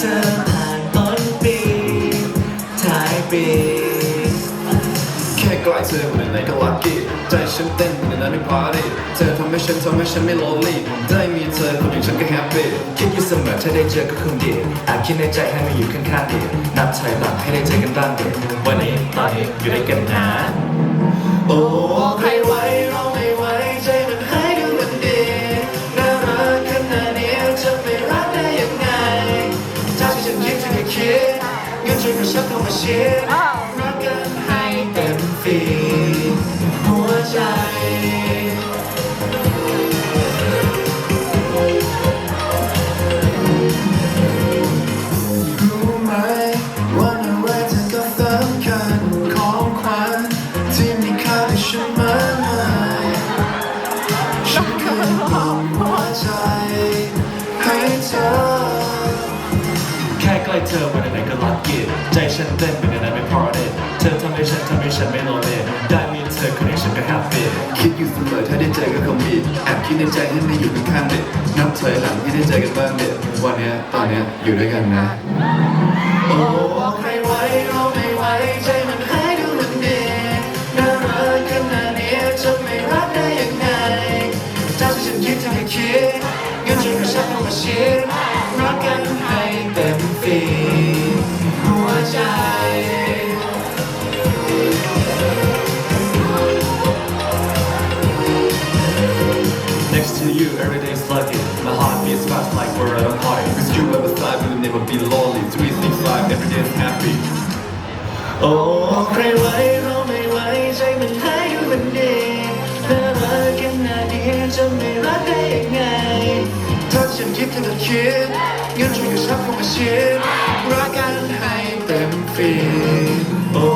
เธอผ่านต้นปีท้ายปีแค่ใกล้เธอวันไหนก็ลัคกี้ใจฉันเต้นวันนั้นไม่พาร์ตี้เธอทำให้ฉันทำให้ฉันไม่ lonely ได้มีเธอคนหนึ่งฉันก็แฮปปี้คิดอยู่เสมอถ้าได้เจอก็คงดีอาจคิดในใจให้มาอยู่ข้างๆดีนับถอยหลังให้ได้เจอกันบ้างเด็วันนี้ตอนนี้อยู่ด้วยกันนะโอ้ ชับเข้ามาเชียร์รักกันให้เต็มฟีหัวใจรู้ไหมว่าอะไรเธอก็สำคัญของขวัญที่มีค่าให้ฉันมากมายฉันคืนมอบหัวใจให้เธอ เธอวันไหนก็รักกี้ใจฉันเต้นวันไหนไม่พอเดเธอทำให้ฉันทำให้ฉันไม่โลเลได้มีเธอคนนี้ฉันก็แฮปปี้คิดอยู่เสมอถ้าได้เจอก็คงดีแอบคิดในใจให้ไม่อยู่ข้างๆเด็กนับถอยหลังให้ได้เจอกันบ้างเด็กวันเนี้ยตอนเนี้ยอยู่ด้วยกันนะ โอ้ใครไว้เราไม่ไหวใจมันหายดูมันดีน่ารักขนาดนี้จะไม่รักได้ยังไงถ้าที่ฉันคิดเธอก็คิดงั้นช่วยกระชับเข้ามาเชีย ร์รักกันให้เต็มฟีหัวใจ Next to you, every day is lucky. My heart ฉันคิดเธอก็คิดงั้นช่วยกระชับเข้ามาชียร์รักกันให้เต็มฟีโอ้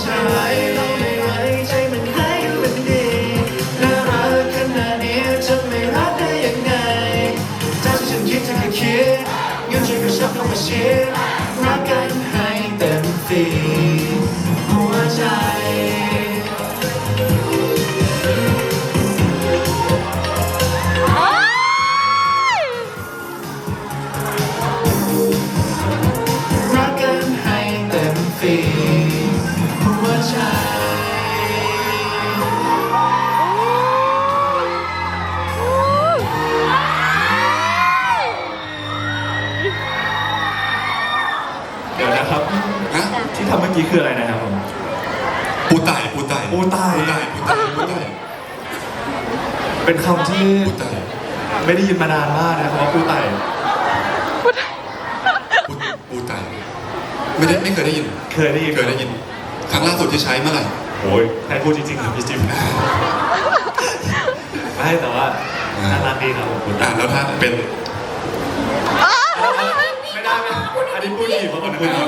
ใครไว้เราไม่ไหวใจมันหายดูมันดีน่ารักขนาดนี้จะไม่รักได้ยังไงถ้าฉันคิดเธอก็คิดงั้นช่วยกระชับเข้ามาชียร์รักกันให้เต็มฟีหัวใจ ฟีหัวใจเดี๋ยวนะครับ ฮะที่ทำเมื่อกี้คืออะไรนะครับผมปูไต่ปูไต่ปูไต่ปูไต่ปูไต่ปูไต่เป็นคำที่ปูไต่ไม่ได้ยินมานานมากนะครับว่าปูไต่ปู ไม่ได้ไม่เคยได้ยิน เคยได้ยินเคยได้ยิน ครั้งล่าสุดที่ใช้เมื่อไหร่โอ้ยให้พูดจริงๆครับพี่จิ๊บไม่แต่ว่าน่ารักดีครับผมปูไต่อ่าแล้วถ้าเป็น ไม่ได้ไม่ได้อันนี้พูดจริงเพราะมันภพูดจริงาพเต้นภาพเต้นภาพเต้นอัน